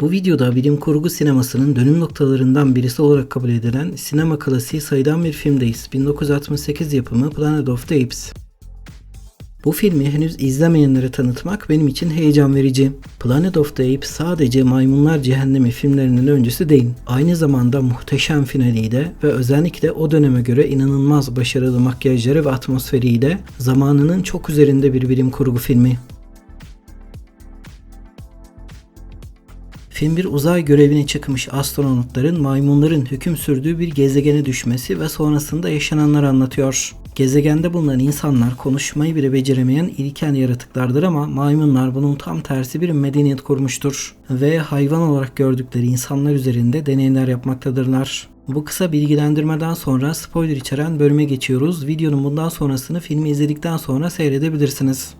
Bu videoda bilim kurgu sinemasının dönüm noktalarından birisi olarak kabul edilen sinema klasiği sayılan bir filmdeyiz. 1968 yapımı Planet of the Apes. Bu filmi henüz izlemeyenlere tanıtmak benim için heyecan verici. Planet of the Apes sadece Maymunlar Cehennemi filmlerinin öncüsü değil. Aynı zamanda muhteşem finaliyle ve özellikle o döneme göre inanılmaz başarılı makyajları ve atmosferiyle zamanının çok üzerinde bir bilim kurgu filmi. Film bir uzay görevine çıkmış astronotların maymunların hüküm sürdüğü bir gezegene düşmesi ve sonrasında yaşananları anlatıyor. Gezegende bulunan insanlar konuşmayı bile beceremeyen ilkel yaratıklardır ama maymunlar bunun tam tersi bir medeniyet kurmuştur ve hayvan olarak gördükleri insanlar üzerinde deneyler yapmaktadırlar. Bu kısa bilgilendirmeden sonra spoiler içeren bölüme geçiyoruz. Videonun bundan sonrasını filmi izledikten sonra seyredebilirsiniz.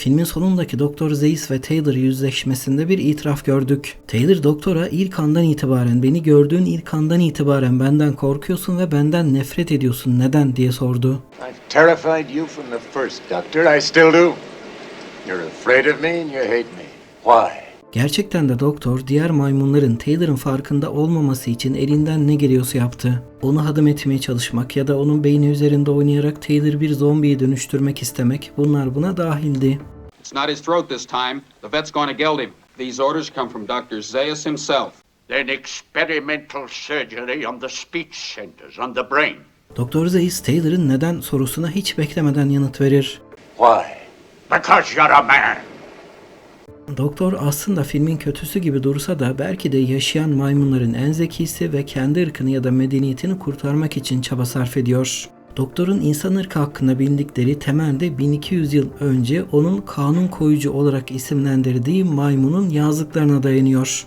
Filmin sonundaki Doktor Zeiss ve Taylor yüzleşmesinde bir itiraf gördük. Taylor doktora ilk andan itibaren beni gördüğün ilk andan itibaren benden korkuyorsun ve benden nefret ediyorsun neden diye sordu. I've terrified you from the first, Doctor. I still do. You're afraid of me and you hate me. Why? Gerçekten de doktor diğer maymunların Taylor'ın farkında olmaması için elinden ne geliyorsa yaptı. Onu hadım etmeye çalışmak ya da onun beyni üzerinde oynayarak Taylor bir zombiye dönüştürmek istemek bunlar buna dahildi. It's not his throat this time. The vet's to geld him. These orders come from Dr. Zayas himself. Then experimental surgery on the speech centers, on the brain. Doktor Zeiss Taylor'ın neden sorusuna hiç beklemeden yanıt verir. Why? Because you're a man. Doktor aslında filmin kötüsü gibi dursa da belki de yaşayan maymunların en zekisi ve kendi ırkını ya da medeniyetini kurtarmak için çaba sarf ediyor. Doktorun insan ırkı hakkında bildikleri temelde 1200 yıl önce onun kanun koyucu olarak isimlendirdiği maymunun yazdıklarına dayanıyor.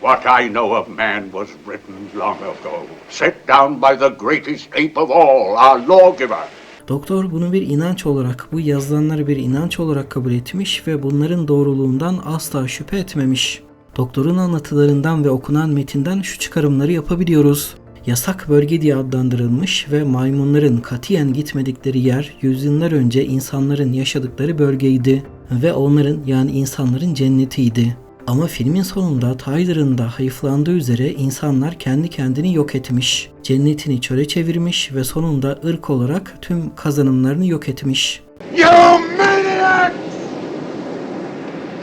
What I know of man was written long ago, set down by the greatest ape of all, our lawgiver. Doktor bunu bir inanç olarak, bu yazılanları bir inanç olarak kabul etmiş ve bunların doğruluğundan asla şüphe etmemiş. Doktorun anlatılarından ve okunan metinden şu çıkarımları yapabiliyoruz. Yasak bölge diye adlandırılmış ve maymunların katiyen gitmedikleri yer yüzyıllar önce insanların yaşadıkları bölgeydi ve onların yani insanların cennetiydi. Ama filmin sonunda Tyler'ın da hayıflandığı üzere insanlar kendi kendini yok etmiş, cennetini çöle çevirmiş ve sonunda ırk olarak tüm kazanımlarını yok etmiş. You maniacs!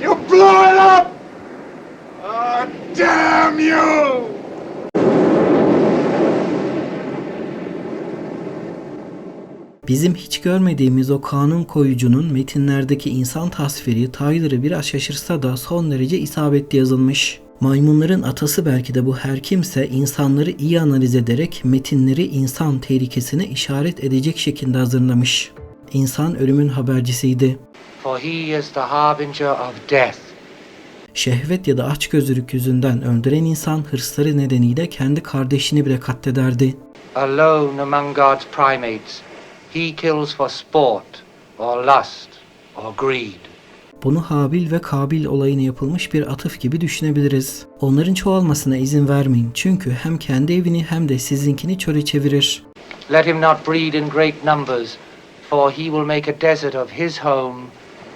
You blew it up! Oh, damn you! Bizim hiç görmediğimiz o kanun koyucunun metinlerdeki insan tasviri Tyler'ı biraz şaşırsa da son derece isabetli yazılmış. Maymunların atası belki de bu her kimse insanları iyi analiz ederek metinleri insan tehlikesine işaret edecek şekilde hazırlamış. İnsan ölümün habercisiydi. for he is the harbinger of death. Şehvet ya da açgözlülük yüzünden öldüren insan hırsları nedeniyle kendi kardeşini bile katlederdi. Alone among God's primates, he kills for sport, or lust, or greed. Bunu Habil ve Kabil olayına yapılmış bir atıf gibi düşünebiliriz. Onların çoğalmasına izin vermeyin çünkü hem kendi evini hem de sizinkini çöle çevirir. Let him not breed in great numbers, for he will make a desert of his home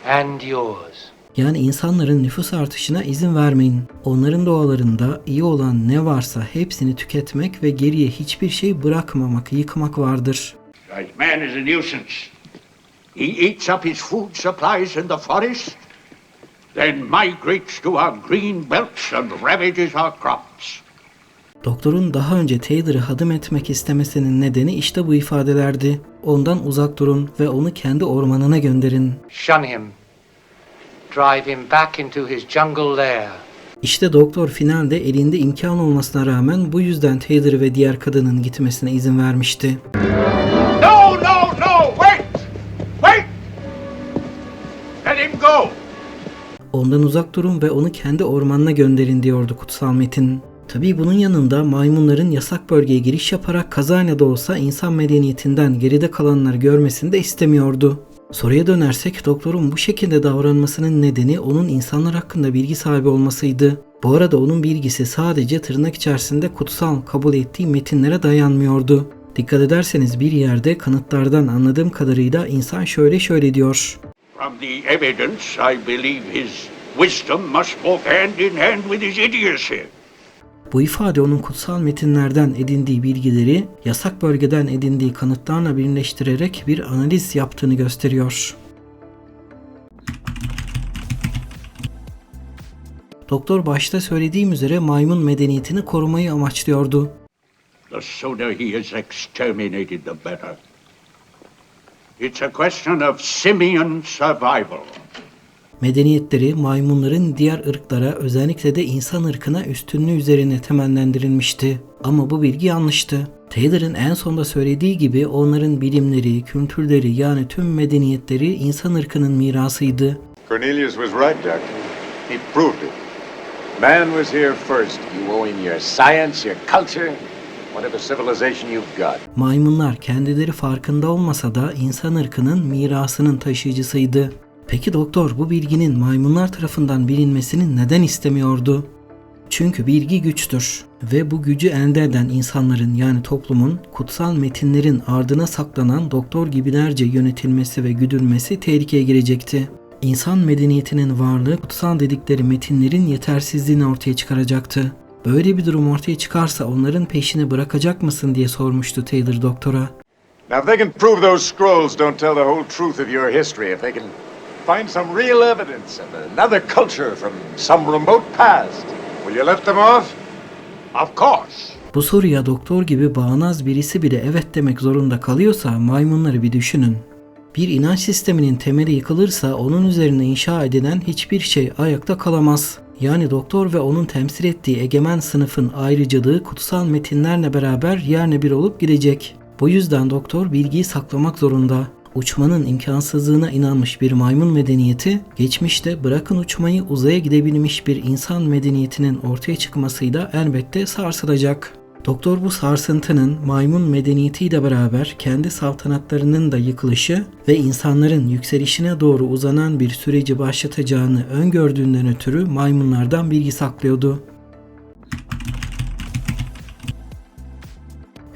and yours. Yani insanların nüfus artışına izin vermeyin. Onların doğalarında iyi olan ne varsa hepsini tüketmek ve geriye hiçbir şey bırakmamak, yıkmak vardır. Right, man is a nuisance. He eats up his food supplies in the forest, then migrates to our green belts and ravages our crops. Doktorun daha önce Taylor'ı hadım etmek istemesinin nedeni işte bu ifadelerdi. Ondan uzak durun ve onu kendi ormanına gönderin. Shun him. Drive him back into his jungle lair. İşte doktor finalde elinde imkan olmasına rağmen bu yüzden Taylor ve diğer kadının gitmesine izin vermişti. Ondan uzak durun ve onu kendi ormanına gönderin diyordu kutsal metin. Tabii bunun yanında maymunların yasak bölgeye giriş yaparak kazayla da olsa insan medeniyetinden geride kalanları görmesini de istemiyordu. Soruya dönersek doktorun bu şekilde davranmasının nedeni onun insanlar hakkında bilgi sahibi olmasıydı. Bu arada onun bilgisi sadece tırnak içerisinde kutsal kabul ettiği metinlere dayanmıyordu. Dikkat ederseniz bir yerde kanıtlardan anladığım kadarıyla insan şöyle şöyle diyor. From the evidence, I believe his wisdom must walk hand in hand with his idiocy. Bu ifade onun kutsal metinlerden edindiği bilgileri yasak bölgeden edindiği kanıtlarla birleştirerek bir analiz yaptığını gösteriyor. Doktor başta söylediğim üzere maymun medeniyetini korumayı amaçlıyordu. The sooner he is exterminated, the better. It's a question of simian survival. Medeniyetleri maymunların diğer ırklara özellikle de insan ırkına üstünlüğü üzerine temellendirilmişti. Ama bu bilgi yanlıştı. Taylor'ın en sonda söylediği gibi onların bilimleri, kültürleri yani tüm medeniyetleri insan ırkının mirasıydı. Cornelius was right, Doctor. He proved it. Man was here first. You owe him your science, your culture, Maymunlar kendileri farkında olmasa da insan ırkının mirasının taşıyıcısıydı. Peki doktor bu bilginin maymunlar tarafından bilinmesini neden istemiyordu? Çünkü bilgi güçtür ve bu gücü elde eden insanların yani toplumun kutsal metinlerin ardına saklanan doktor gibilerce yönetilmesi ve güdülmesi tehlikeye girecekti. İnsan medeniyetinin varlığı kutsal dedikleri metinlerin yetersizliğini ortaya çıkaracaktı. Böyle bir durum ortaya çıkarsa onların peşini bırakacak mısın diye sormuştu Taylor doktora. Now, if they can prove those scrolls don't tell the whole truth of your history, if they can find some real evidence of another culture from some remote past, will you let them off? Of course. Bu soruya doktor gibi bağnaz birisi bile evet demek zorunda kalıyorsa maymunları bir düşünün. Bir inanç sisteminin temeli yıkılırsa onun üzerine inşa edilen hiçbir şey ayakta kalamaz. Yani doktor ve onun temsil ettiği egemen sınıfın ayrıcalığı kutsal metinlerle beraber yerle bir olup gidecek. Bu yüzden doktor bilgiyi saklamak zorunda. Uçmanın imkansızlığına inanmış bir maymun medeniyeti, geçmişte bırakın uçmayı uzaya gidebilmiş bir insan medeniyetinin ortaya çıkmasıyla elbette sarsılacak. Doktor bu sarsıntının maymun medeniyetiyle beraber kendi saltanatlarının da yıkılışı ve insanların yükselişine doğru uzanan bir süreci başlatacağını öngördüğünden ötürü maymunlardan bilgi saklıyordu.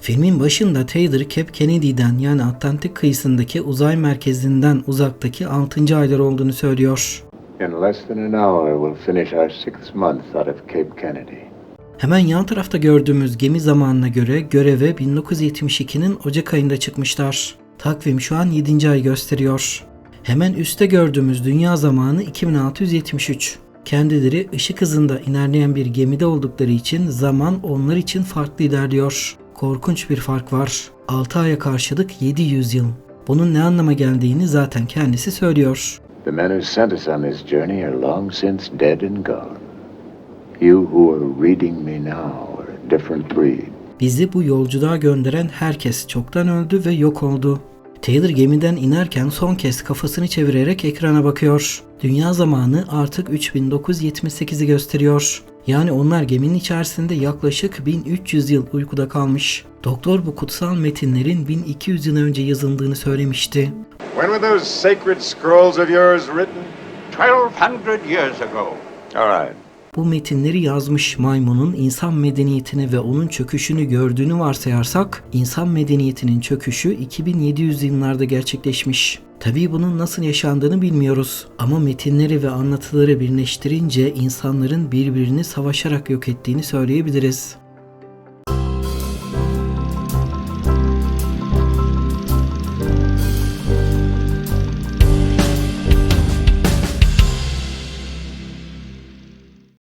Filmin başında Taylor Cape Kennedy'den yani Atlantik kıyısındaki uzay merkezinden uzaktaki 6. aylar olduğunu söylüyor. In less than an hour, we'll finish our sixth month out of Cape Kennedy. Hemen yan tarafta gördüğümüz gemi zamanına göre göreve 1972'nin Ocak ayında çıkmışlar. Takvim şu an 7. ay gösteriyor. Hemen üstte gördüğümüz dünya zamanı 2673. Kendileri ışık hızında ilerleyen bir gemide oldukları için zaman onlar için farklı ilerliyor. Korkunç bir fark var. 6 aya karşılık 700 yıl. Bunun ne anlama geldiğini zaten kendisi söylüyor. The men who sent us on this journey are long since dead and gone. You who are reading me now are a different breed. Bizi bu yolculuğa gönderen herkes çoktan öldü ve yok oldu. Taylor gemiden inerken son kez kafasını çevirerek ekrana bakıyor. Dünya zamanı artık 3978'i gösteriyor. Yani onlar geminin içerisinde yaklaşık 1300 yıl uykuda kalmış. Doktor bu kutsal metinlerin 1200 yıl önce yazıldığını söylemişti. When were those sacred scrolls of yours written? 1200 years ago. All right. Bu metinleri yazmış maymunun insan medeniyetini ve onun çöküşünü gördüğünü varsayarsak, insan medeniyetinin çöküşü 2700 yıllarda gerçekleşmiş. Tabii bunun nasıl yaşandığını bilmiyoruz ama metinleri ve anlatıları birleştirince insanların birbirini savaşarak yok ettiğini söyleyebiliriz.